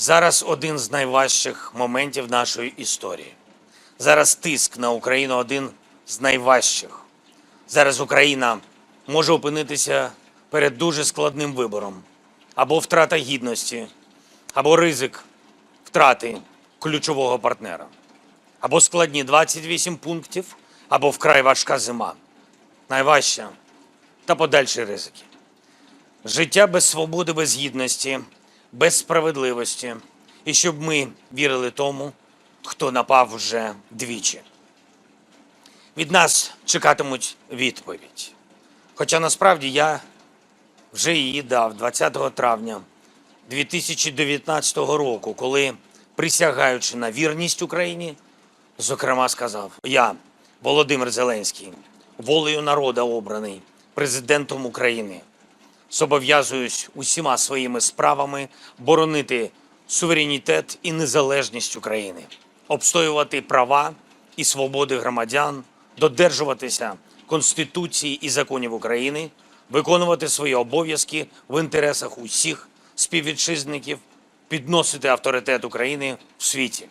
Зараз один з найважчих моментів нашої історії. Зараз тиск на Україну один з найважчих. Зараз Україна може опинитися перед дуже складним вибором: або втрата гідності, або ризик втрати ключового партнера, або складні 28 пунктів, або вкрай важка зима. Найважча та подальші ризики. Життя без свободи, без гідності, без справедливості. І щоб ми вірили тому, хто напав вже двічі. Від нас чекатимуть відповідь. Хоча насправді я вже її дав 20 травня 2019 року, коли, присягаючи на вірність Україні, зокрема сказав: Я, Володимир Зеленський, волею народа обраний президентом України, зобов'язуюсь усіма своїми справами боронити суверенітет і незалежність України, обстоювати права і свободи громадян, додержуватися Конституції і законів України, виконувати свої обов'язки в інтересах усіх співвітчизників, підносити авторитет України в світі.